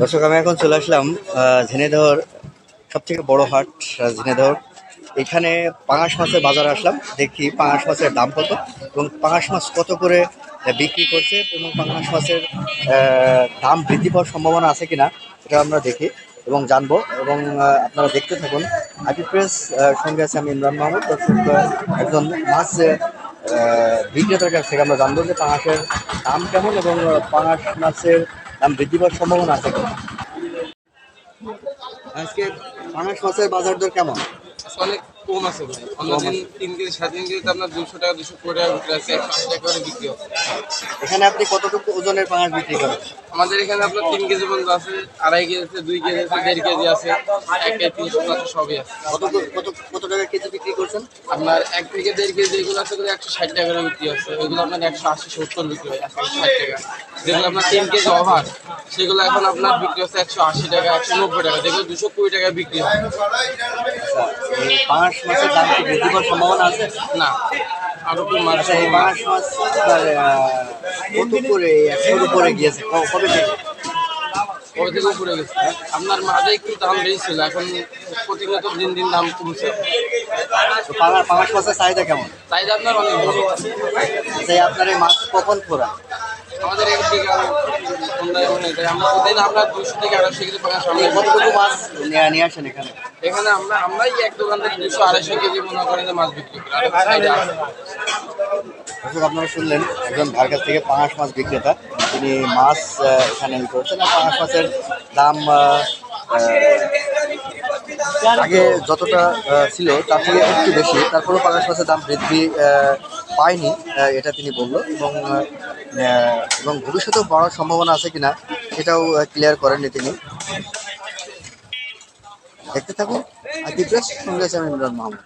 দর্শক আমি এখন চলে আসলাম আহ, ঝিনাইদহর সব থেকে বড় হাট আহ, ঝিনাইদহর। এখানে পাঙাশ মাছের বাজারে আসলাম দেখি পাঙাশ মাছের দাম কত এবং পাঙাশ মাছ কত করে বিক্রি করছে এবং পাঙাশ মাছের দাম বৃদ্ধি পাওয়ার সম্ভাবনা আছে কিনা এটা আমরা দেখি এবং জানব। এবং আপনারা দেখতে থাকুন। আইপি প্রেস সঙ্গে আছে আমি ইমরান মাহমুদ। একজন মাছ বিক্রেতার কাছ থেকে আমরা জানব যে পাঙাশের দাম কেমন এবং পাঙাশ মাছের দাম বৃদ্ধি পাওয়ার সম্ভাবনা আছে আজকে পাঙাশ মাছের বাজার দর কেমন? অনেক কম আছে অন্যদিন তিন কেজি সাড়ে তিন কেজিতে আপনার দুশো টাকা দুশো কুড়ি টাকা বিক্রি আছে। একশো আশি টাকা করে বিক্রি হচ্ছে এখানে আপনি কতটুকু ওজনের পাঙাশ বিক্রি করেন? আমাদের এখানে আপনার তিন কেজি পর্যন্ত আছে আড়াই কেজি আছে দুই কেজি আছে দেড় কেজি আছে এক কেজি তিনশো আছে সবই আছে। কত কত কত টাকা কেজি বিক্রি করছেন? আপনার এক থেকে দেড় কেজি যেগুলো আছে ওগুলো একশো ষাট টাকা করে বিক্রি আছে ওইগুলো আপনার একশো আশি সত্তর বিক্রি হয় একশো ষাট টাকা। যেগুলো আপনার তিন কেজি অভার সেগুলো এখন আপনার বিক্রি হচ্ছে একশো আশি টাকা একশো নব্বই টাকা যেগুলো দুশো কুড়ি টাকা বিক্রি হয়। দাম কি বৃদ্ধি পাওয়ার সম্ভাবনা আছে? না আরও একটু মাছ আচ্ছা এই আপনার আহ, কত করে একশোর উপরে গিয়েছে। কবে থেকে? কবে থেকে উপরে গেছে? আপনার মাঝে একটু দাম বেশি ছিল এখন প্রতিনিয়ত দিন দিন দাম কমছে। পাঙা পাঙাশ মাছের চাহিদা কেমন? চাহিদা আপনার অনেক বেশি আচ্ছা এই আপনার এই মাছ কখন ফোরা আমাদের সন্ধ্যায় মনে আমরা প্রতিদিন আমরা দুশো থেকে আড়াইশো কেজি পাকা সামনে কতটুকু মাছ নিয়ে নিয়ে আসেন এখানে? এখানে আমরা আমরাই এক দোকান থেকে দুশো আড়াইশো কেজি মনে করেন যে মাছ বিক্রি করি। আর আপনারা শুনলেন একজন ভাইয়ের কাছ থেকে পাঙাশ মাছ বিক্রেতা। তিনি মাছ এখানে করছেন। আর পাঙাশ মাছের দাম আগে যতটা ছিল তার থেকে একটু বেশি। তারপরেও পাঙাশ মাছের দাম বৃদ্ধি পায়নি এটা তিনি বলল। এবং এবং ভবিষ্যতেও বাড়ার সম্ভাবনা আছে কিনা সেটাও ক্লিয়ার করেননি তিনি। দেখতে থাকুন। প্রেস, সঙ্গে আছে আমি ইমরান মাহমুদ।